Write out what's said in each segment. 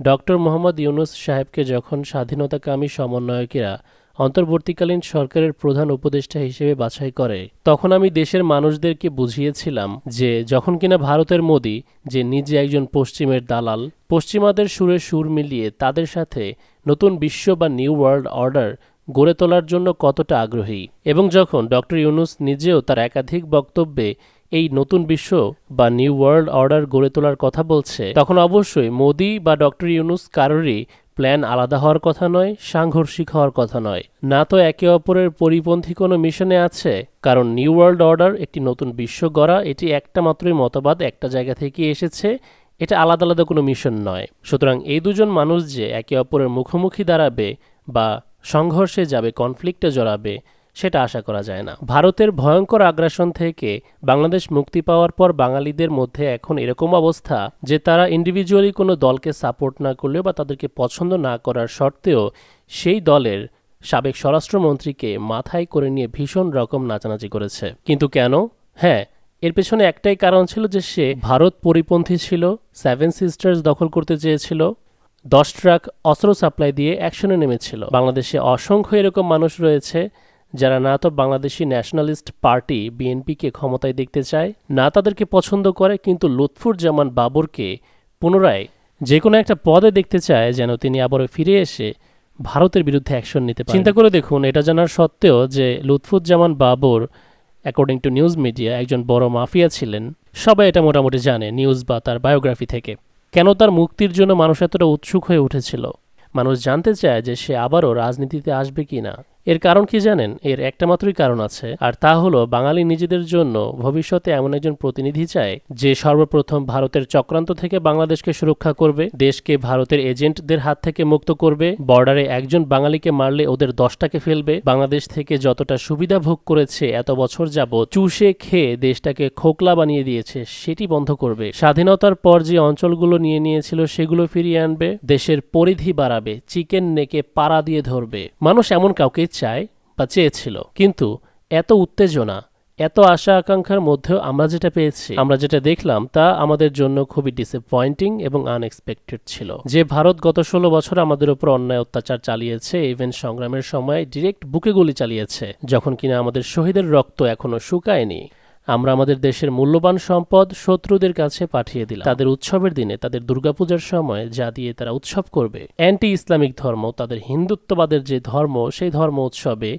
Doctor Mohammad Yunus সাহেবকে যখন স্বাধীনতাকামী সমন্বয়কেরা অন্তর্বর্তীকালীন সরকারের প্রধান উপদেষ্টা হিসেবে বাছাই করে, তখন আমি দেশের মানুষদেরকে বুঝিয়েছিলাম যে যখন কিনা ভারতের মোদি, যে নিজে একজন পশ্চিমের দালাল, পশ্চিমাদের সুরে সুর মিলিয়ে তাদের সাথে নতুন বিশ্ব বা নিউ ওয়ার্ল্ড অর্ডার গড়ে তোলার জন্য কতটা আগ্রহী, এবং যখন ডক্টর ইউনুস নিজেও তার একাধিক বক্তব্যে এই নতুন বিশ্ব বা নিউ ওয়ার্ল্ড অর্ডার গড়ে তোলার কথা বলছে, তখন অবশ্যই মোদি বা ডক্টর ইউনুস কারোরই প্ল্যান আলাদা হওয়ার কথা নয়, সাংঘর্ষিক হওয়ার কথা নয়। না তো একে অপরের পরিপন্থী কোনো মিশনে আছে, কারণ নিউ ওয়ার্ল্ড অর্ডার একটি নতুন বিশ্ব গড়া, এটি একটা মাত্রই মতবাদ, একটা জায়গা থেকে এসেছে, এটা আলাদা আলাদা কোনো মিশন নয়। সুতরাং এই দুজন মানুষ যে একে অপরের মুখোমুখি দাঁড়াবে বা সংঘর্ষে যাবে, কনফ্লিক্টে জড়াবে সেটা আশা করা যায় না। ভারতের ভয়ঙ্কর আগ্রাসন থেকে বাংলাদেশ মুক্তি পাওয়ার পর বাঙালিদের মধ্যে এখন এরকম অবস্থা যে তারা ইন্ডিভিজুয়ালি কোনো দলকে সাপোর্ট না করলেও বা তাদেরকে পছন্দ না করার সত্ত্বেও সেই দলের সাবেক স্বরাষ্ট্রমন্ত্রীকে মাথায় করে নিয়ে ভীষণ রকম নাচানাচি করেছে। কিন্তু কেন? হ্যাঁ এর পেছনে একটাই কারণ ছিল যে সে ভারত পরিপন্থী ছিল সেভেন সিস্টার্স দখল করতে চেয়েছিল, দশ ট্রাক অস্ত্র সাপ্লাই দিয়ে অ্যাকশনে নেমেছিল। বাংলাদেশে অসংখ্য এরকম মানুষ রয়েছে যারা না তো বাংলাদেশি ন্যাশনালিস্ট পার্টি বিএনপিকে ক্ষমতায় দেখতে চায়, না তাদেরকে পছন্দ করে, কিন্তু লুৎফুর জামান বাবরকে পুনরায় যে কোনো একটা পদে দেখতে চায় যেন তিনি আবারও ফিরে এসে ভারতের বিরুদ্ধে অ্যাকশন নিতে পারেন। চিন্তা করে দেখুন, এটা জানার সত্ত্বেও যে Lutfozzaman Babar according to news media একজন বড় মাফিয়া ছিলেন, সবাই এটা মোটামুটি জানে নিউজ বা তার বায়োগ্রাফি থেকে। কেন তার মুক্তির জন্য মানুষ এতটা উৎসুক হয়ে উঠেছিল? মানুষ জানতে চায় যে সে আবারও রাজনীতিতে আসবে কি না এর কারণ কি জানেন? এর একটা মাত্রই কারণ আছে, আর তা হলো বাঙালি নিজেদের জন্য ভবিষ্যতে এমন একজন প্রতিনিধি চায়, যে সর্বপ্রথম ভারতের চক্রান্ত থেকে বাংলাদেশকে সুরক্ষা করবে, দেশকে ভারতের এজেন্টদের হাত থেকে মুক্ত করবে, বর্ডারে একজন বাঙালিকে মারলে ওদের দশটাকে ফেলবে, বাংলাদেশ থেকে যতটা সুবিধা ভোগ করেছে এত বছর যাবৎ চুষে খেয়ে দেশটাকে খোকলা বানিয়ে দিয়েছে, সেটি বন্ধ করবে। স্বাধীনতার পর যে অঞ্চলগুলো নিয়ে নিয়েছিল সেগুলো ফিরিয়ে আনবে, দেশের পরিধি বাড়াবে, চিকেন নেকে পাড়া দিয়ে ধরবে। মানুষ এমন কাউকে চায় বা চেয়েছিল। কিন্তু এত উত্তেজনা, এত আশা আকাঙ্ক্ষার মধ্যেও আমরা যেটা পেয়েছি, আমরা যেটা দেখলাম তা আমাদের জন্য খুবই ডিসঅ্যাপয়েন্টিং এবং আনএক্সপেক্টেড ছিল। যে ভারত গত ষোলো বছর আমাদের উপর অন্যায় অত্যাচার চালিয়েছে ইভেন সংগ্রামের সময় ডিরেক্ট বুকে গুলি চালিয়েছে, যখন কিনা আমাদের শহীদের রক্ত এখনও শুকায়নি। আমরা আমাদের দেশের মূল্যবান সম্পদ শত্রুদের কাছে পাঠিয়ে দিলাম। তাদের উৎসবের দিনে, তাদের দুর্গাপূজার সময় যা দিয়ে তারা উৎসব করবে। অ্যান্টি ইসলামিক ধর্ম, তাদের হিন্দুত্ববাদের যে ধর্ম, সেই ধর্ম উৎসবে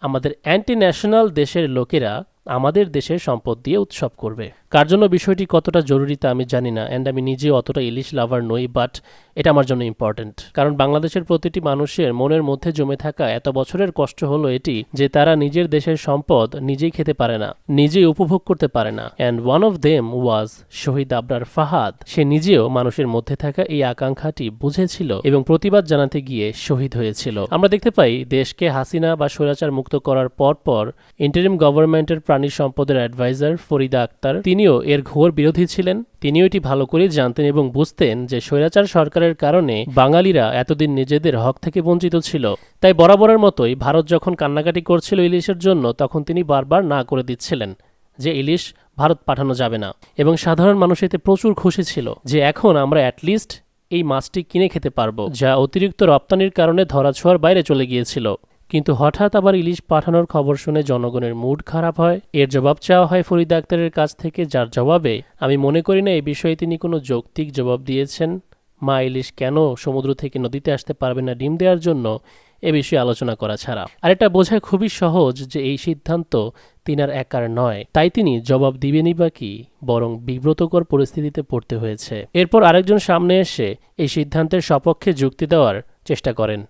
আমাদের অ্যান্টি ন্যাশনাল দেশের লোকেরা আমাদের দেশের সম্পদ দিয়ে উৎসব করবে। কার জন্য বিষয়টি কতটা জরুরি তা আমি জানি না অ্যান্ড আমি নিজে অতটা ইলিশ লাভার নই বাট এটা আমার জন্য ইম্পর্ট্যান্ট কারণ বাংলাদেশের প্রতিটি মানুষের মনের মধ্যে জমে থাকা এত বছরের কষ্ট হলো এটি যে তারা নিজের দেশের সম্পদ নিজেই খেতে পারে না, নিজেই উপভোগ করতে পারে না and one of them was Shahid Abrar Fahad. সে নিজেও মানুষের মধ্যে থাকা এই আকাঙ্ক্ষাটি বুঝেছিল এবং প্রতিবাদ জানাতে গিয়ে শহীদ হয়েছিল। আমরা দেখতে পাই, দেশকে হাসিনা বা স্বৈরাচার মুক্ত করার পর পর ইন্টারিম গভর্নমেন্টের প্রাণী সম্পদের অ্যাডভাইজার ফরিদা আক্তার তিনিও এর ঘোর বিরোধী ছিলেন। তিনিও এটি ভালো করে জানতেন এবং বুঝতেন যে স্বৈরাচার সরকারের কারণে বাঙালিরা এতদিন নিজেদের হক থেকে বঞ্চিত ছিল। তাই বরাবরের মতোই ভারত যখন কান্নাকাটি করছিল ইলিশের জন্য, তখন তিনি বারবার না করে দিচ্ছিলেন যে ইলিশ ভারত পাঠানো যাবে না। এবং সাধারণ মানুষ এতে প্রচুর খুশি ছিল যে এখন আমরা অ্যাটলিস্ট এই মাছটি কিনে খেতে পারব, যা অতিরিক্ত রপ্তানির কারণে ধরাছোঁয়ার বাইরে চলে গিয়েছিল। কিন্তু হঠাৎ আবার ইলিশ পাঠানোর খবর শুনে জনগণের মুড খারাপ হয়। এর জবাব চাওয়া হয় ফরিদ আক্তারের কাছ থেকে, যার জবাবে, আমি মনে করি না এই বিষয়ে তিনি কোনো যৌক্তিক জবাব দিয়েছেন। মা ইলিশ কেন সমুদ্র থেকে নদীতে আসতে পারবে না ডিম দেওয়ার জন্য? এ বিষয়ে আলোচনা করা ছাড়া। আর এটা বোঝা খুবই সহজ যে এই সিদ্ধান্ত তিনার একার নয়। তাই তিনি জবাব দিবেনই বা কি, বরং বিব্রতকর পরিস্থিতিতে পড়তে হয়েছে। এরপর আরেকজন সামনে এসে এই সিদ্ধান্তের সপক্ষে যুক্তি দেওয়ার চেষ্টা করেন।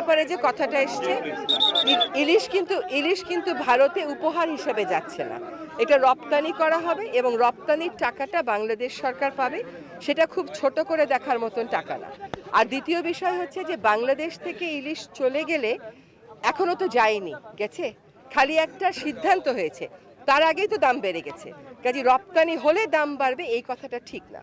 ব্যাপারে যে কথাটা এসছে। ইলিশ কিন্তু ইলিশ কিন্তু ভারতে উপহার হিসেবে যাচ্ছে না। এটা রপ্তানি করা হবে এবং রপ্তানির টাকাটা বাংলাদেশ সরকার পাবে। সেটা খুব ছোট করে দেখার মতন টাকা না। আর দ্বিতীয় বিষয় হচ্ছে যে বাংলাদেশ থেকে ইলিশ চলে গেলে এখনও তো যায়নি। গেছে? খালি একটা সিদ্ধান্ত হয়েছে। তার আগেই তো দাম বেড়ে গেছে। কাজে রপ্তানি হলে দাম বাড়বে, এই কথাটা ঠিক না।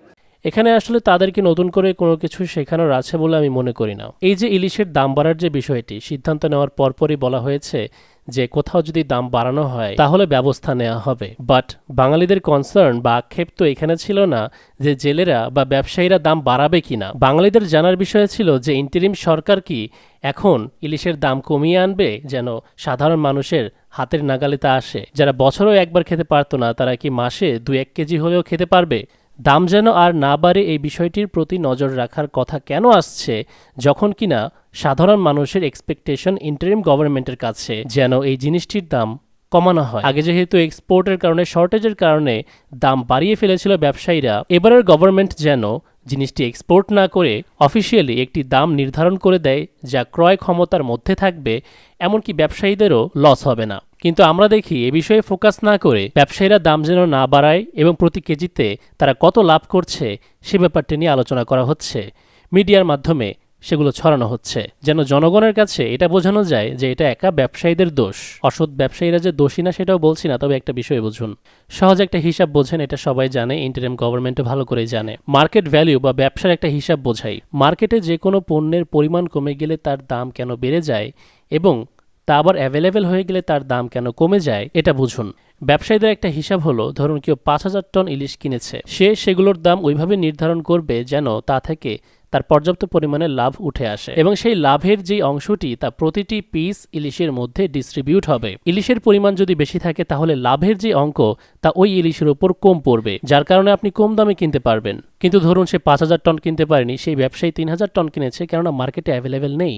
এখানে আসলে তাদেরকে নতুন করে কোনো কিছু শেখানোর আছে বলে আমি মনে করি না। এই যে ইলিশের দাম বাড়ার যে বিষয়টি, সিদ্ধান্ত নেওয়ার পরপরই বলা হয়েছে যে কোথাও যদি দাম বাড়ানো হয়, তাহলে ব্যবস্থা নেওয়া হবে। বাট বাঙালিদের কনসার্ন বা আক্ষেপ তো এখানে ছিল না যে জেলেরা বা ব্যবসায়ীরা দাম বাড়াবে কিনা বাঙালিদের জানার বিষয় ছিল যে ইন্টারিম সরকার কি এখন ইলিশের দাম কমিয়ে আনবে যেন সাধারণ মানুষের হাতের নাগালে তা আসে? যারা বছরও একবার খেতে পারতো না, তারা কি মাসে দু এক কেজি হলেও খেতে পারবে? দাম যেন আর না বাড়ে এই বিষয়টির প্রতি নজর রাখার কথা কেন আসছে, যখন কিনা সাধারণ মানুষের এক্সপেকটেশন ইন্টারিম গভর্নমেন্টের কাছে যেন এই জিনিসটির দাম কমানো হয়। আগে যেহেতু এক্সপোর্টের কারণে শর্টেজের কারণে দাম বাড়িয়ে ফেলেছিল ব্যবসায়ীরা, এবারের গভর্নমেন্ট যেন জিনিসটি এক্সপোর্ট না করে অফিসিয়ালি একটি দাম নির্ধারণ করে দেয় যা ক্রয় ক্ষমতার মধ্যে থাকবে, এমনকি ব্যবসায়ীদেরও লস হবে না। কিন্তু আমরা দেখি এ বিষয়ে ফোকাস না করে ব্যবসায়ীরা দাম যেন না বাড়ায় এবং প্রতি কেজিতে তারা কত লাভ করছে সে ব্যাপারটি নিয়ে আলোচনা করা হচ্ছে। মিডিয়ার মাধ্যমে সেগুলো ছড়ানো হচ্ছে। যেন জনগণের কাছে এটা বোঝানো যায় যে এটা একা ব্যবসায়ীদের দোষ। অসৎ ব্যবসায়ীরা যে দোষী না সেটাও বলছি না, তবে একটা বিষয় বুঝুন। সহজ একটা হিসাব বোঝেন, এটা সবাই জানে ইন্টারিম গভর্নমেন্টও ভালো করেই জানে। মার্কেট ভ্যালু বা ব্যবসার একটা হিসাব বোঝাই। মার্কেটে যে কোনো পণ্যের পরিমাণ কমে গেলে তার দাম কেন বেড়ে যায় এবং তা আবার অ্যাভেলেবেল হয়ে গেলে তার দাম কেন কমে যায়, এটা বুঝুন। ব্যবসায়ীদের একটা হিসাব হলো, ধরুন কেউ পাঁচ হাজার টন ইলিশ কিনেছে, সে সেগুলোর দাম ওইভাবে নির্ধারণ করবে যেন তা থেকে তার পর্যাপ্ত পরিমাণে লাভ উঠে আসে এবং সেই লাভের যে অংশটি তা প্রতিটি পিস ইলিশের মধ্যে ডিস্ট্রিবিউট হবে। ইলিশের পরিমাণ যদি বেশি থাকে, তাহলে লাভের যে অঙ্ক, তা ওই ইলিশের উপর কম পড়বে, যার কারণে আপনি কম দামে কিনতে পারবেন। কিন্তু ধরুন সে পাঁচ হাজার টন কিনতে পারেনি, সেই ব্যবসায়ী তিন হাজার টন কিনেছে, কেননা মার্কেটে অ্যাভেলেবেল নেই।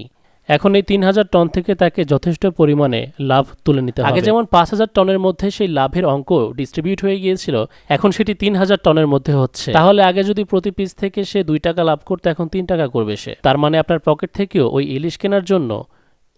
এখন এই তিন হাজার টন থেকে তাকে যথেষ্ট পরিমাণে লাভ তুলে নিতে হবে। আগে যেমন পাঁচ হাজার টনের মধ্যে সেই লাভের অঙ্ক ডিস্ট্রিবিউট হয়ে গিয়েছিল এখন সেটি তিন হাজার টনের মধ্যে হচ্ছে। তাহলে আগে যদি প্রতি পিস থেকে সে দুই টাকা লাভ করতে এখন তিন টাকা করবে সে। তার মানে আপনার পকেট থেকেও ওই ইলিশ কেনার জন্য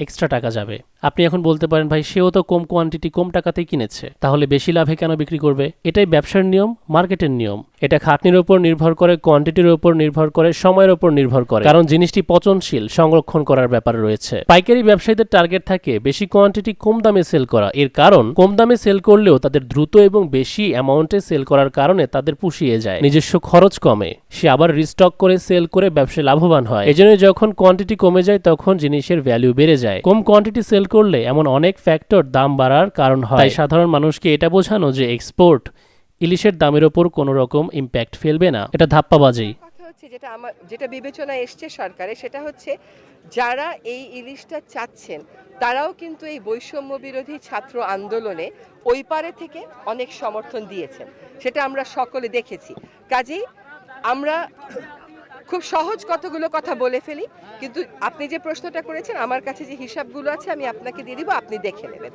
এক্সট্রা টাকা যাবে। আপনি এখন বলতে পারেন, ভাই, সেও তো কম কোয়ান্টিটি কম টাকাতেই কিনেছে। তাহলে বেশি লাভে কেন বিক্রি করবে? এটাই ব্যবসার নিয়ম মার্কেটের নিয়ম। এটা খাটনির উপর নির্ভর করে কোয়ান্টিটির উপর নির্ভর করে, সময়ের উপর নির্ভর করে। কারণ জিনিসটি পচনশীল, সংরক্ষণ করার ব্যাপার রয়েছে। পাইকারি ব্যবসায়ীদের টার্গেট থাকে বেশি কোয়ান্টিটি কম দামে সেল করা। এর কারণ, কম দামে সেল করলেও তাদের দ্রুত এবং বেশি অ্যামাউন্টে সেল করার কারণে তাদের পুষিয়ে যায়। নিজস্ব খরচ কমে। সে আবার রিস্টক করে সেল করে ব্যবসায় লাভবান হয়। এজন্য যখন কোয়ান্টিটি কমে যায়, তখন জিনিসের ভ্যালু বেড়ে যায়। কম কোয়ান্টিটি সেল করলে এমন অনেক ফ্যাক্টর দাম বাড়ার কারণ হয়। তাই সাধারণ মানুষকে এটা বোঝানো যে এক্সপোর্ট ইলিশের দামের ওপর কোনো রকম ইম্প্যাক্ট ফেলবে না। এটা ধাপ্পাবাজি। হচ্ছে যেটা আমার যেটা বিবেচনায় এসছে সরকারে সেটা হচ্ছে যারা এই ইলিশটা চাচ্ছেন তারাও কিন্তু এই বৈষম্য বিরোধী ছাত্র আন্দোলনে ওই পারে থেকে অনেক সমর্থন দিয়েছেন। সেটা আমরা সকলে দেখেছি। কাজেই আমরা খুব সহজ কতগুলো কথা বলে ফেলি, কিন্তু আপনি যে প্রশ্নটা করেছেন, আমার কাছে যে হিসাবগুলো আছে, আমি আপনাকে দিয়ে দিব, আপনি দেখে নেবেন।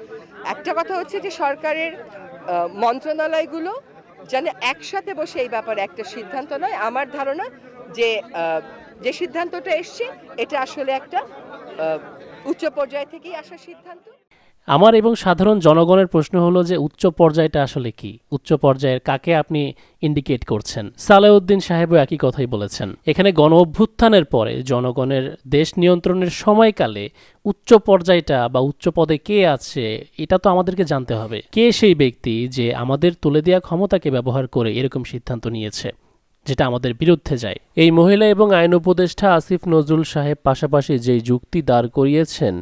একটা কথা হচ্ছে যে সরকারের মন্ত্রণালয়গুলো যেন একসাথে বসে এই ব্যাপারে একটা সিদ্ধান্ত নয়। আমার ধারণা যে যে সিদ্ধান্তটা এসছে, এটা আসলে একটা উচ্চ পর্যায় থেকেই আসা সিদ্ধান্ত। আমার এবং সাধারণ জনগণের প্রশ্ন হলো যে উচ্চ পর্যায়টা আসলে কি? উচ্চ পর্যায়ের কাকে আপনি ইন্ডিকেট করছেন? সালেউদ্দিন সাহেবও একই কথাই বলেছেন। এখানে গণ অভ্যুত্থানের পরে জনগণের দেশ নিয়ন্ত্রণের সময়কালে উচ্চ পর্যায়টা বা উচ্চ পদে কে আছে, এটা তো আমাদেরকে জানতে হবে। কে সেই ব্যক্তি যে আমাদের তুলে দেওয়া ক্ষমতাকে ব্যবহার করে এরকম সিদ্ধান্ত নিয়েছে, যেটা আমাদের বিরুদ্ধে যায়? এই মহিলা এবং আইন উপদেষ্টা আসিফ নজরুল সাহেব পাশাপাশি যেই যুক্তি দাঁড় করিয়েছেন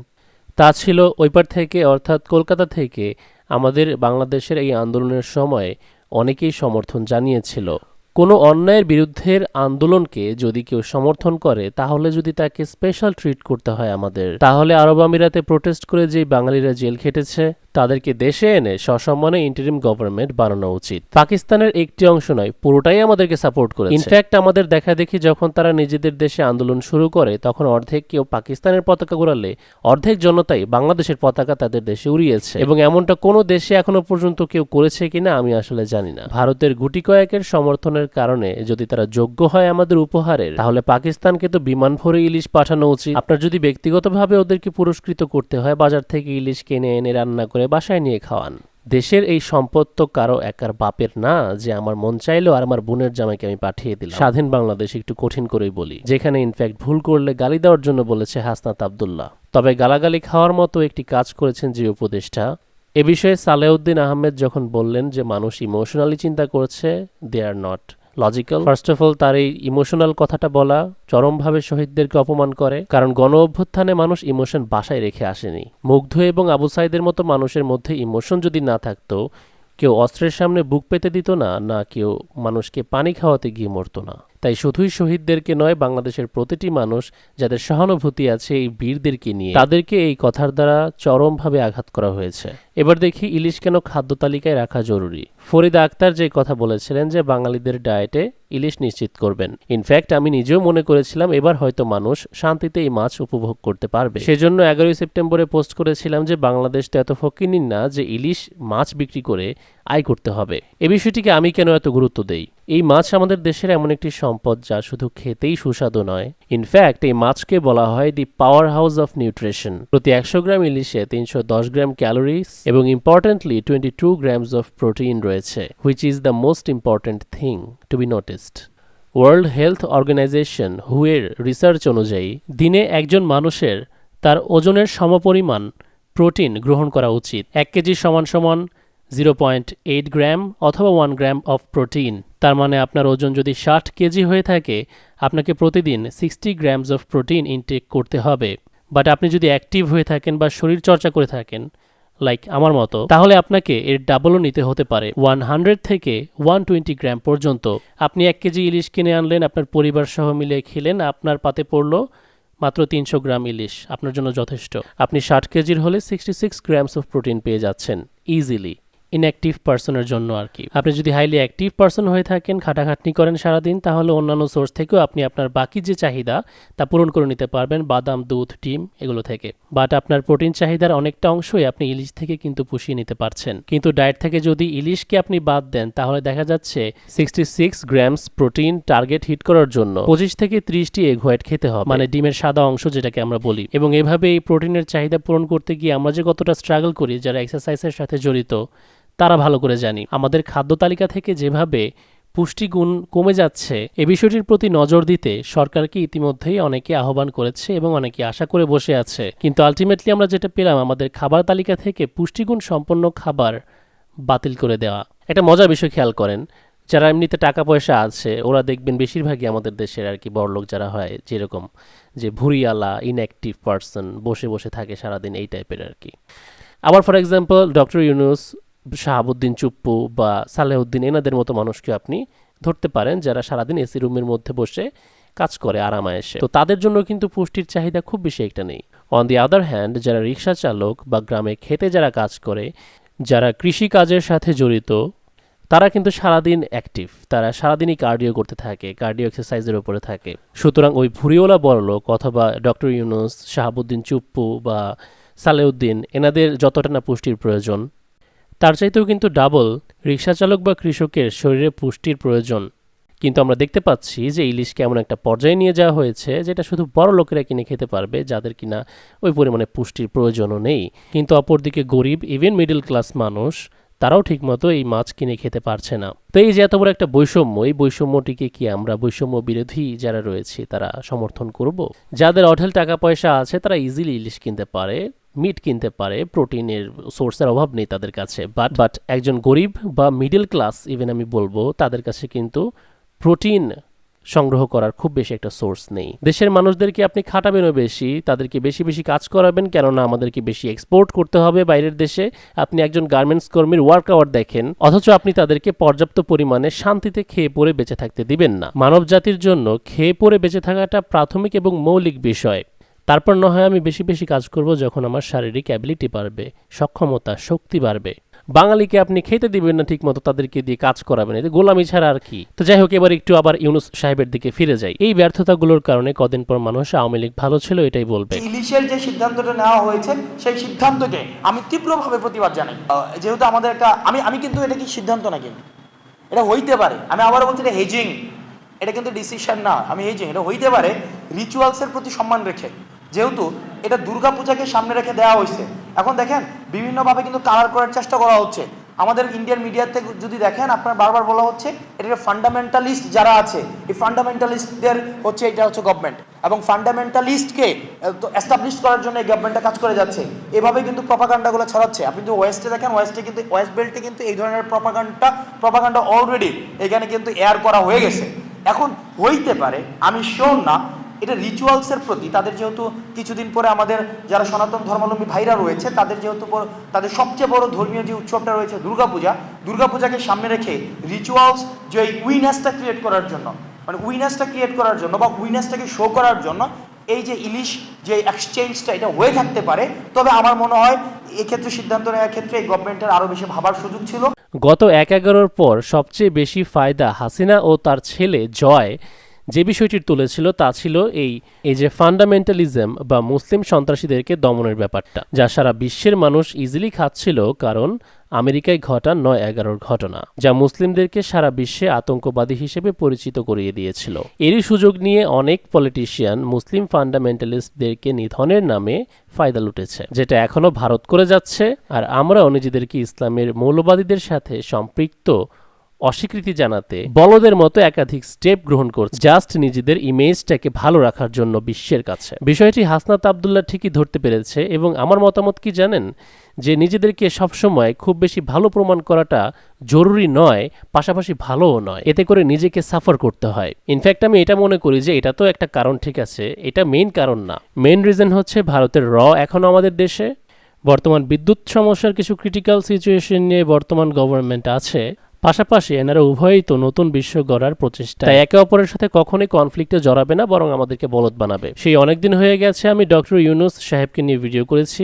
তা ছিল ওইপার থেকে, অর্থাৎ কলকাতা থেকে, আমাদের বাংলাদেশের এই আন্দোলনের সময় অনেকেই সমর্থন জানিয়েছিল। কোনো অন্যায়ের বিরুদ্ধের আন্দোলনকে যদি কেউ সমর্থন করে, তাহলে যদি তাকে স্পেশাল ট্রিট করতে হয় আমাদের, তাহলে আরব আমিরাতে প্রোটেস্ট করে যে বাঙালিরা জেল খেটেছে তাদেরকে দেশে এনে সসম্মানে ইন্টারিম গভর্নমেন্ট বানানো উচিত। পাকিস্তানের একটি অংশ নয় পুরোটাই আমাদেরকে সাপোর্ট করে ইনফ্যাক্ট আমাদের দেখা দেখি যখন তারা নিজেদের দেশে আন্দোলন শুরু করে তখন অর্ধেক কেউ পাকিস্তানের পতাকা উড়ালে অর্ধেক জনতাই বাংলাদেশের পতাকা তাদের দেশে উড়িয়েছে। এবং এমনটা কোনো দেশে এখনও পর্যন্ত কেউ করেছে কিনা আমি আসলে জানি না। ভারতের গুটি কয়েকের সমর্থনের কারণে যদি তারা যোগ্য হয় আমাদের উপহারের তাহলে পাকিস্তানকে তো বিমান ভরে ইলিশ পাঠানো উচিত। আপনার যদি ব্যক্তিগতভাবে ওদেরকে পুরস্কৃত করতে হয় বাজার থেকে ইলিশ কিনে এনে রান্না করে বাসায় নিয়ে খাওয়ান। দেশের এই সম্পদ তো কারও একার বাপের না, যে আমার মন চাইলো আর আমার বোনের জামাইকে আমি পাঠিয়ে দিলাম। স্বাধীন বাংলাদেশ একটু কঠিন করেই বলি, যেখানে ইনফ্যাক্ট ভুল করলে গালি দেওয়ার জন্য বলেছে হাসনাত আবদুল্লাহ। তবে গালাগালি খাওয়ার মতো একটি কাজ করেছেন যে উপদেষ্টা। এ বিষয়ে সালেউদ্দিন আহমেদ যখন বললেন যে মানুষ ইমোশনালি চিন্তা করছে they are not logical first of all তার এই ইমোশনাল কথাটা বলা চরমভাবে শহীদদেরকে অপমান করে, কারণ গণ অভ্যুত্থানে মানুষ ইমোশন বাসায় রেখে আসেনি। মুগ্ধ এবং আবু সাইদের মতো মানুষের মধ্যে ইমোশন যদি না থাকতো, কেউ অস্ত্রের সামনে বুক পেতে দিত না না কেউ মানুষকে পানি খাওয়াতে গিয়ে মরতো না। তাই শুধুই শহীদদেরকে নয়, বাংলাদেশের প্রতিটি মানুষ যাদের সহানুভূতি আছে এই বীরদেরকে নিয়ে, তাদেরকে এই কথার দ্বারা চরমভাবে আঘাত করা হয়েছে। এবার দেখি ইলিশ কেন খাদ্য তালিকায় রাখা জরুরি। ফরিদা আক্তার যে কথা বলেছিলেন যে বাঙালিদের ডায়েটে ইলিশ নিশ্চিত করবেন। ইনফ্যাক্ট আমি নিজেও মনে করেছিলাম এবার হয়তো মানুষ শান্তিতে এই মাছ উপভোগ করতে পারবে। সেজন্য এগারোই সেপ্টেম্বরে পোস্ট করেছিলাম যে বাংলাদেশ তো এত ফকিনিন না যে ইলিশ মাছ বিক্রি করে আয় করতে হবে। এ বিষয়টিকে আমি কেন এত গুরুত্ব দেই? এই মাছ আমাদের দেশের এমন একটি সম্পদ যা শুধু খেতেই সুস্বাদু নয়। ইনফ্যাক্ট এই মাছকে বলা হয় the power house of nutrition প্রতি একশো গ্রাম ইলিশে তিনশো দশ গ্রাম ক্যালোরিজ এবং importantly twenty two grams of protein রয়েছে which is the most important thing to be noticed World Health Organization হুয়ের research অনুযায়ী, দিনে একজন মানুষের তার ওজনের সমপরিমাণ প্রোটিন গ্রহণ করা উচিত। এক কেজি সমান সমান জিরো পয়েন্ট এইট গ্রাম অথবা ওয়ান গ্রাম অফ প্রোটিন তার মানে আপনার ওজন যদি ষাট কেজি হয়ে থাকে, আপনাকে প্রতিদিন sixty grams of protein intake করতে হবে। বাট আপনি যদি অ্যাক্টিভ হয়ে থাকেন বা শরীর চর্চা করে থাকেন লাইক আমার মতো, তাহলে আপনাকে এর ডাবলও নিতে হতে পারে। ওয়ান হান্ড্রেড থেকে ওয়ান টোয়েন্টি গ্রাম পর্যন্ত। আপনি এক কেজি ইলিশ কিনে আনলেন, আপনার পরিবার সহ মিলে খেলেন, আপনার পাতে পড়ল মাত্র তিনশো গ্রাম ইলিশ। আপনার জন্য যথেষ্ট। আপনি ষাট কেজির হলে sixty six grams of protein পেয়ে যাচ্ছেন ইজিলি ইনঅ্যাক্টিভ পার্সনের জন্য আর কি আপনি যদি হাইলি অ্যাক্টিভ পার্সন হয়ে থাকেন, খাটাখাটনি করেন সারাদিন, তাহলে অন্যান্য সোর্স থেকেও আপনি আপনার বাকি যে চাহিদা, তা পূরণ করে নিতে পারবেন বাদাম, দুধ, ডিম, এগুলো থেকে। বাট আপনার প্রোটিন চাহিদার অনেকটা অংশই আপনি ইলিশ থেকে কিন্তু পুষিয়ে নিতে পারছেন। কিন্তু ডায়েট থেকে যদি ইলিশকে আপনি বাদ দেন, তাহলে দেখা যাচ্ছে sixty six grams protein target hit করার জন্য পঁচিশ থেকে ত্রিশটি এগ হোয়াইট খেতে হবে। মানে ডিমের সাদা অংশ যেটাকে আমরা বলি। এবং এভাবে এই প্রোটিনের চাহিদা পূরণ করতে গিয়ে আমরা যে কতটা স্ট্রাগল করি, যারা এক্সারসাইজের সাথে জড়িত তারা ভালো করে জানি। আমাদের খাদ্য তালিকা থেকে যেভাবে পুষ্টিগুণ কমে যাচ্ছে, এ বিষয়টির প্রতি নজর দিতে সরকারকে ইতিমধ্যেই অনেকে আহ্বান করেছে এবং অনেকে আশা করে বসে আছে। কিন্তু আলটিমেটলি আমরা যেটা পেলাম, আমাদের খাবার তালিকা থেকে পুষ্টিগুণ সম্পন্ন খাবার বাতিল করে দেওয়া। একটা মজার বিষয় খেয়াল করেন, যারা এমনিতে টাকা পয়সা আছে, ওরা দেখবেন বেশিরভাগই আমাদের দেশের আর কি বড়লোক যারা হয়, যেরকম যে ভুরিয়ালা ইনঅ্যাক্টিভ পার্সন বসে বসে থাকে সারাদিন এই টাইপের আর কি। আবার for example doctor Yunus Shahabuddin Chuppu বা সালেহউদ্দিন এনাদের মতো মানুষকে আপনি ধরতে পারেন যারা সারাদিন এসি রুমের মধ্যে বসে কাজ করে আরামায়েসে তো তাদের জন্য কিন্তু পুষ্টির চাহিদা খুব বেশি একটা নেই। অন দি আদার হ্যান্ড যারা রিক্সা চালক বা গ্রামে খেতে যারা কাজ করে, যারা কৃষি কাজের সাথে জড়িত, তারা কিন্তু সারাদিন অ্যাক্টিভ তারা সারাদিনই কার্ডিও করতে থাকে কার্ডিও এক্সারসাইজের উপরে থাকে। সুতরাং ওই ভুরিওলা বড়লোক অথবা ডক্টর ইউনুস, শাহাবুদ্দিন চুপ্পু বা সালেউদ্দিন এনাদের যতটা না পুষ্টির প্রয়োজন তার চাইতেও কিন্তু ডাবল রিক্সা চালক বা কৃষকের শরীরে পুষ্টির প্রয়োজন। কিন্তু আমরা দেখতে পাচ্ছি যে ইলিশকে এমন একটা পর্যায়ে নিয়ে যাওয়া হয়েছে যেটা শুধু বড় লোকেরা কিনে খেতে পারবে, যাদের কিনা ওই পরিমাণে পুষ্টির প্রয়োজনও নেই। কিন্তু অপরদিকে গরিব ইভেন মিডল ক্লাস মানুষ, তারাও ঠিকমতো এই মাছ কিনে খেতে পারছে না। তো এই যে এত বড় একটা বৈষম্য, এই বৈষম্যটিকে কি আমরা বৈষম্য বিরোধী যারা রয়েছে তারা সমর্থন করব? যাদের অঢেল টাকা পয়সা আছে তারা ইজিলি ইলিশ কিনতে পারে। মিট কিনতে পারে, প্রোটিনের সোর্সের অভাব নেই তাদের কাছে। বাট বাট একজন গরিব বা মিডল ক্লাস ইভেন আমি বলব, তাদের কাছে কিন্তু প্রোটিন সংগ্রহ করার খুব বেশি একটা সোর্স নেই। দেশের মানুষদেরকে আপনি খাটাবেনও বেশি, তাদেরকে বেশি বেশি কাজ করাবেন, কেননা আমাদেরকে বেশি এক্সপোর্ট করতে হবে বাইরের দেশে। আপনি একজন গার্মেন্টস কর্মীর ওয়ার্ক আওয়ার দেখেন, অথচ আপনি তাদেরকে পর্যাপ্ত পরিমাণে শান্তিতে খেয়ে পরে বেঁচে থাকতে দিবেন না। মানব জাতির জন্য খেয়ে পরে বেঁচে থাকাটা প্রাথমিক এবং মৌলিক বিষয়। তারপর না হয় আমি বেশি বেশি কাজ করব যখন আমার শারীরিক অ্যাবিলিটি বাড়বে, সক্ষমতা, শক্তি বাড়বে। বাঙালিকে আপনি খেতে দিবেন না ঠিক মতো তাদেরকে দিয়ে কাজ করাবেন এতে গোলামি ছাড়া আর কি? তো যাই হোক, এবার একটু আবার ইউনুস সাহেবের দিকে ফিরে যাই। এই ব্যর্থতাগুলোর কারণে কদিন পর মানুষ আওয়ামী লীগ ভালো ছিল, এটাই বলবে। ইলিশের যে সিদ্ধান্তটা নেওয়া হয়েছে, সেই সিদ্ধান্তকে আমি তীব্রভাবে প্রতিবাদ জানাই। যেহেতু আমাদের একটা, আমি আমি কিন্তু এটা কি সিদ্ধান্ত না কিন্তু এটা হইতে পারে। আমি আবারও বলছি এটা হেজিং এটা কিন্তু ডিসিশন না। আমি হেজিং এটা হইতে পারে। রিচুয়ালসের প্রতি সম্মান রেখে। যেহেতু এটা দুর্গা পূজাকে সামনে রেখে দেওয়া হয়েছে। এখন দেখেন, বিভিন্নভাবে কিন্তু কালার করার চেষ্টা করা হচ্ছে। আমাদের ইন্ডিয়ান মিডিয়াতে যদি দেখেন, আপনার বারবার বলা হচ্ছে, এটা ফান্ডামেন্টালিস্ট যারা আছে, এই ফান্ডামেন্টালিস্টদের হচ্ছে এটা হচ্ছে গভর্নমেন্ট এবং ফান্ডামেন্টালিস্টকে এস্টাবলিশ করার জন্য এই গভর্নমেন্টটা কাজ করে যাচ্ছে। এভাবে কিন্তু প্রপাগান্ডাগুলো ছড়াচ্ছে। আপনি যদি ওয়েস্টে দেখেন ওয়েস্টে কিন্তু ওয়েস্ট বেল্টে কিন্তু এই ধরনের প্রপাগান্ডা প্রপাগান্ডা অলরেডি এখানে কিন্তু এয়ার করা হয়ে গেছে। এখন হইতে পারে, আমি শিওর না এটা রিচুয়ালসের প্রতি। তাদের যেহেতু কিছুদিন পরে আমাদের যারা সনাতন ধর্মাবলম্বী ভাইরা রয়েছে, তাদের যেহেতু তাদের সবচেয়ে বড় ধর্মীয় যে উৎসবটা রয়েছে দুর্গাপূজা, দুর্গাপূজাকে সামনে রেখে রিচুয়ালস যে এই উইনাসটা ক্রিয়েট করার জন্য মানে উইনাসটা ক্রিয়েট করার জন্য বা উইনাসটাকে শো করার জন্য, এই যে ইলিশ যে এক্সচেঞ্জটা এটা হয়ে থাকতে পারে। তবে আমার মনে হয় এক্ষেত্রে সিদ্ধান্ত নেওয়ার ক্ষেত্রে এই গভর্নমেন্টের আরও বেশি ভাবার সুযোগ ছিল। গত এক এগারোর পর সবচেয়ে বেশি ফায়দা হাসিনা ও তার ছেলে জয় যে বিষয়টি তুলেছিল তা ছিল এই এই যে ফান্ডামেন্টালিজম বা মুসলিম সন্ত্রাসীদেরকে দমনের ব্যাপারটা, যা সারা বিশ্বের মানুষ ইজিলি খাচ্ছিল কারণ আমেরিকায় ঘটা নয় এগারোর ঘটনা, যা মুসলিমদেরকে সারা বিশ্বে আতঙ্কবাদী হিসেবে পরিচিত করিয়ে দিয়েছিল। এরই সুযোগ নিয়ে অনেক পলিটিশিয়ান মুসলিম ফান্ডামেন্টালিস্টদেরকে নিধনের নামে ফায়দা লুটেছে, যেটা এখনও ভারত করে যাচ্ছে, আর আমরাও নিজেদেরকে ইসলামের মৌলবাদীদের সাথে সম্পৃক্ত অস্বীকৃতি জানাতে বলদের মতো একাধিক স্টেপ গ্রহণ করছে। জাস্ট নিজেদের ইমেজটাকে ভালো রাখার জন্য বিশ্বের কাছে। বিষয়টি হাসনাত আবদুল্লাহ ঠিকই ধরতে পেরেছে এবং আমার মতামত কি জানেন? যে নিজেদেরকে সবসময় খুব বেশি ভালো প্রমাণ করাটা জরুরি নয় পাশাপাশি ভালোও নয়। এতে করে নিজেকে সাফার করতে হয়। ইনফ্যাক্ট আমি এটা মনে করি যে এটা তো একটা কারণ ঠিক আছে এটা মেইন কারণ না। মেইন রিজন হচ্ছে ভারতের র এখনও আমাদের দেশে। বর্তমান বিদ্যুৎ সমস্যার কিছু ক্রিটিক্যাল সিচুয়েশন নিয়ে বর্তমান গভর্নমেন্ট আছে। পাশাপাশি এনারা উভয়ই তো নতুন বিশ্ব গড়ার প্রচেষ্টা। তাই একে অপরের সাথে কখনোই কনফ্লিক্টে জড়াবে না, বরং আমাদেরকে বলদ বানাবে। সেই অনেকদিন হয়ে গেছে, আমি ডক্টর ইউনুস সাহেবকে নিয়ে ভিডিও করেছি।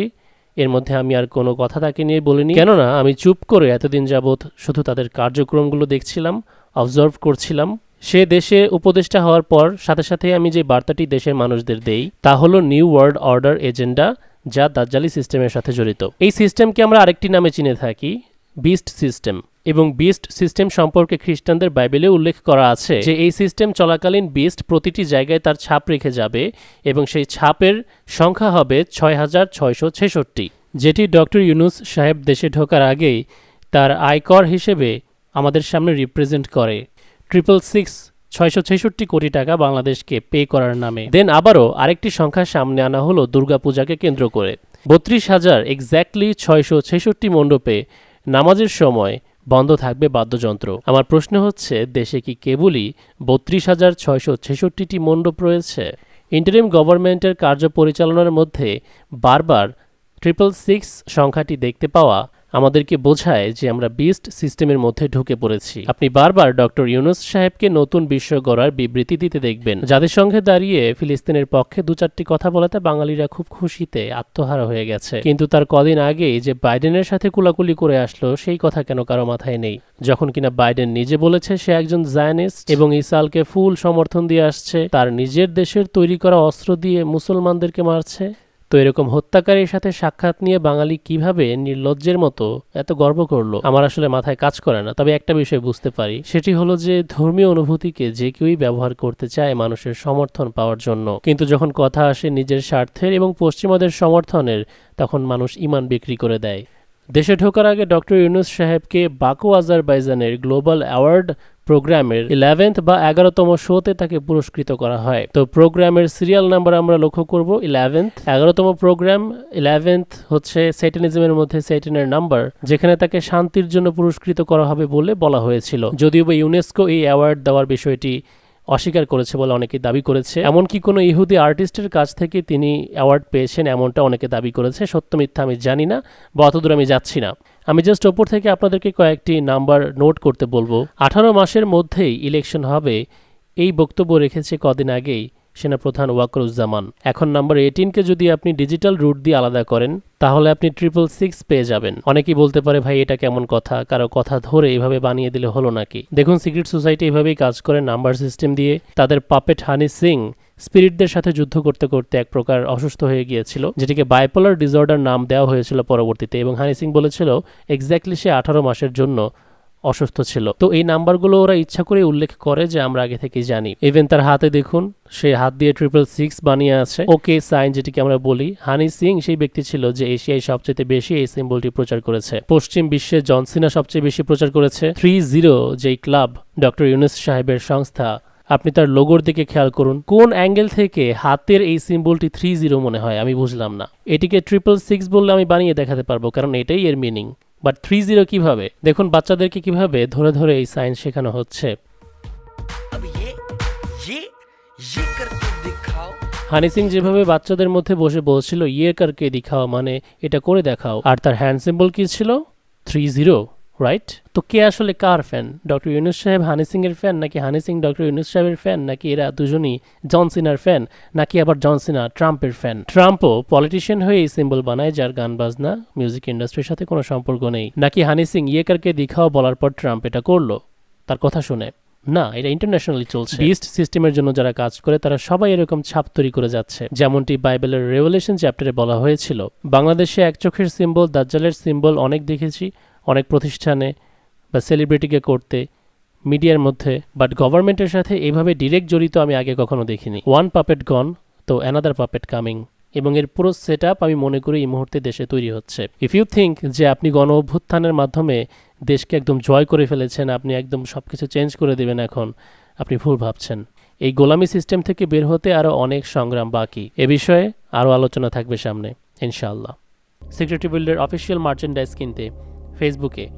এর মধ্যে আমি আর কোনো কথা তাকে নিয়ে বলিনি। কেননা, আমি চুপ করে এতদিন যাবৎ শুধু তাদের কার্যক্রমগুলো দেখছিলাম অবজার্ভ করছিলাম। সে দেশে উপদেষ্টা হওয়ার পর সাথে সাথে আমি যে বার্তাটি দেশের মানুষদের দেই, তা হলো নিউ ওয়ার্ল্ড অর্ডার এজেন্ডা যা দাজ্জালি সিস্টেমের সাথে জড়িত। এই সিস্টেমকে আমরা আরেকটি নামে চিনে থাকি বিস্ট সিস্টেম এবং বিস্ট সিস্টেম সম্পর্কে খ্রিস্টানদের বাইবেলে উল্লেখ করা আছে যে এই সিস্টেম চলাকালীন বিস্ট প্রতিটি জায়গায় তার ছাপ রেখে যাবে এবং সেই ছাপের সংখ্যা হবে ছয় হাজার ছয়শো ছেষট্টি। যেটি ডক্টর ইউনুস সাহেব দেশে ঢোকার আগেই তার আয়কর হিসেবে আমাদের সামনে রিপ্রেজেন্ট করে। ট্রিপল সিক্স ছয়শো ছেষট্টি কোটি টাকা বাংলাদেশকে পে করার নামে। দেন আবারও আরেকটি সংখ্যা সামনে আনা হলো দুর্গাপূজাকে কেন্দ্র করে। বত্রিশ হাজার এক্স্যাক্টলি ছয়শো ছেষট্টি মণ্ডপে নামাজের সময় বন্ধ থাকবে বাদ্যযন্ত্র। আমার প্রশ্ন হচ্ছে, দেশে কি কেবলই বত্রিশ হাজার ছয়শো ছেষট্টিটি মণ্ডপ রয়েছে? ইন্টারিম গভর্নমেন্টের কার্য পরিচালনার মধ্যে বারবার ট্রিপল সিক্স সংখ্যাটি দেখতে পাওয়া আমাদেরকে বোঝায় যে আমরা বিস্ট সিস্টেমের মধ্যে ঢুকে পড়েছি। আপনি বারবার ডক্টর ইউনুস সাহেবকে নতুন বিশ্ব গড়ার বিবৃতি দিতে দেখবেন। যাদের সঙ্গে দাঁড়িয়ে ফিলিস্তিনের পক্ষে দু চারটি কথা বলাতে বাঙালিরা খুব খুশিতে আত্মহারা হয়ে গেছে। কিন্তু তার কদিন আগেই যে বাইডেনের সাথে কুলাকুলি করে আসলো, সেই কথা কেন কারও মাথায় নেই? যখন কিনা বাইডেন নিজে বলেছে সে একজন জায়নিস্ট এবং ইসরায়েলকে ফুল সমর্থন দিয়ে আসছে, তার নিজের দেশের তৈরি করা অস্ত্র দিয়ে মুসলমানদেরকে মারছে? তো এরকম হত্যাকারীর সাথে সাক্ষাৎ নিয়ে বাঙালি কীভাবে নির্লজ্জের মতো এত গর্ব করল, আমার আসলে মাথায় কাজ করে না। তবে একটা বিষয় বুঝতে পারি, সেটি হলো যে ধর্মীয় অনুভূতিকে যে কেউই ব্যবহার করতে চায় মানুষের সমর্থন পাওয়ার জন্য। কিন্তু যখন কথা আসে নিজের স্বার্থের এবং পশ্চিমাদের সমর্থনের, তখন মানুষ ইমান বিক্রি করে দেয়। দেশে ঢোকার আগে ডক্টর ইউনুস সাহেবকে বাকু আজারবাইজানের গ্লোবাল অ্যাওয়ার্ড প্রোগ্রামের ইলেভেন্থ বা এগারোতম শোতে তাকে পুরস্কৃত করা হয়। তো প্রোগ্রামের সিরিয়াল নাম্বার আমরা লক্ষ্য করব ইলেভেন্থ এগারোতম প্রোগ্রাম ইলেভেন্থ হচ্ছে সেটেনিজমের মধ্যে সেটেনের নাম্বার যেখানে তাকে শান্তির জন্য পুরস্কৃত করা হবে বলে বলা হয়েছিল। যদিও বা ইউনেস্কো এই অ্যাওয়ার্ড দেওয়ার বিষয়টি অস্বীকার করেছে বলে অনেকে দাবি করেছে। এমনকি কোনো ইহুদি আর্টিস্টের কাছ থেকে তিনি অ্যাওয়ার্ড পেয়েছেন এমনটা অনেকে দাবি করেছে। সত্য, মিথ্যা আমি জানি না, বা অতদূর আমি যাচ্ছি না। আমি জাস্ট ওপর থেকে আপনাদেরকে কয়েকটি নাম্বার নোট করতে বলব। আঠারো মাসের মধ্যেই ইলেকশন হবে। এই বক্তব্য রেখেছে কদিন আগেই সেনাপ্রধান ওয়াকরুজ্জামান। এখন নাম্বার এইটিনকে যদি আপনি ডিজিটাল রুট দিয়ে আলাদা করেন, তাহলে আপনি ট্রিপল সিক্স পেয়ে যাবেন। অনেকেই বলতে পারে, ভাই, এটা কেমন কথা? কারও কথা ধরে এভাবে বানিয়ে দিলে হলো নাকি? দেখুন সিক্রেট সোসাইটি এভাবেই কাজ করে নাম্বার সিস্টেম দিয়ে। তাদের পাপেট হানি সিং স্পিরিটদের সাথে যুদ্ধ করতে করতে এক প্রকার অসুস্থ হয়ে গিয়েছিল, যেটিকে বাইপোলার ডিসঅর্ডার নাম দেওয়া হয়েছিল পরবর্তীতে এবং হানি সিং বলেছিল এক্স্যাক্টলি সে আঠারো মাসের জন্য অসুস্থ ছিল। তো এই নাম্বারগুলো ওরা ইচ্ছা করে উল্লেখ করে যে আমরা আগে থেকে জানি। ইভেন তার হাতে দেখুন, সে হাত দিয়ে ট্রিপল সিক্স বানিয়ে আছে। ওকে সাইন যেটিকে আমরা বলি হানি সিং সেই ব্যক্তি ছিল যে এশিয়ায় সবচেয়ে বেশি এই সিম্বলটি প্রচার করেছে। পশ্চিম বিশ্বে জনসিনা সবচেয়ে বেশি প্রচার করেছে। থ্রি জিরো যেই ক্লাব ডক্টর ইউনুস সাহেবের সংস্থা। আপনি তার লোগোর দিকে খেয়াল করুন। কোন অ্যাঙ্গেল থেকে হাতের এই সিম্বলটি থ্রি জিরো মনে হয়? আমি বুঝলাম না। এটিকে ট্রিপল সিক্স বললে আমি বানিয়ে দেখাতে পারব, কারণ এটাই এর মিনিং বাট থ্রি জিরো কীভাবে? দেখুন বাচ্চাদেরকে কীভাবে ধরে ধরে এই সায়েন্স শেখানো হচ্ছে। হানি সিং যেভাবে বাচ্চাদের মধ্যে বসে বলছিল ইয়ে কারকে দেখাও মানে এটা করে দেখাও। আর তার হ্যান্ড সিম্বল কি ছিল? থ্রি জিরো রাইট তো কে আসলে কার ফ্যান ডক্টর ইউনুস সাহেব হানি সিং এর ফ্যান নাকি হানি সিং ডক্টর ইউনুস সাহেবের ফ্যান নাকি এরা দুজনই জনসিনার ফ্যান নাকি আবার জনসিনা ট্রাম্পের ফ্যান ট্রাম্পও পলিটিশিয়ান হয়ে এই সিম্বল বানায় যার গান, বাজনা মিউজিক ইন্ডাস্ট্রির সাথে কোনো সম্পর্ক নেই। নাকি হানি সিং ইয়ে কারকে দেখাও বলার পর ট্রাম্প এটা করল? তার কথা শুনে। না, এটা ইন্টারন্যাশনালি চলছে। বিস্ট সিস্টেমের জন্য যারা কাজ করে, তারা সবাই এরকম ছাপ তৈরি করে যাচ্ছে। যেমনটি বাইবেলের রেভলিউশন চ্যাপ্টারে বলা হয়েছিল। বাংলাদেশে এক চোখের সিম্বল দাজ্জালের সিম্বল অনেক দেখেছি। অনেক প্রতিষ্ঠানে বা সেলিব্রিটিকে করতে মিডিয়ার মধ্যে বাট গভর্নমেন্টের সাথে এইভাবে ডিরেক্ট জড়িত আমি আগে কখনো দেখিনি। ওয়ান পাপেট গন তো অ্যানাদার পাপেট কামিং এবং এর পুরো সেট আমি মনে করি এই মুহূর্তে দেশে তৈরি হচ্ছে। ইফ ইউ থিঙ্ক যে আপনি গণ অভ্যুত্থানের মাধ্যমে দেশকে একদম জয় করে ফেলেছেন, আপনি একদম সব কিছু চেঞ্জ করে দেবেন এখন, আপনি ভুল ভাবছেন। এই গোলামি সিস্টেম থেকে বের হতে আরও অনেক সংগ্রাম বাকি। এ বিষয়ে আরও আলোচনা থাকবে সামনে, ইনশাআল্লাহ। সিক্রেটারি বিল্ডের অফিসিয়াল মার্চেন্ডাইজ কিনতে ফেসবুকে।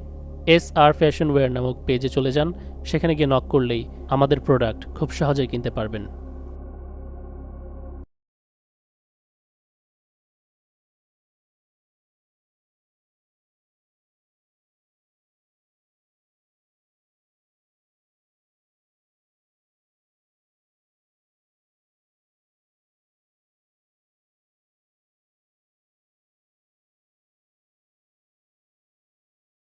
এস আর ফ্যাশন ওয়্যার নামক পেজে চলে যান, সেখানে গিয়ে নক করলেই আমাদের প্রোডাক্ট খুব সহজেই কিনতে পারবেন।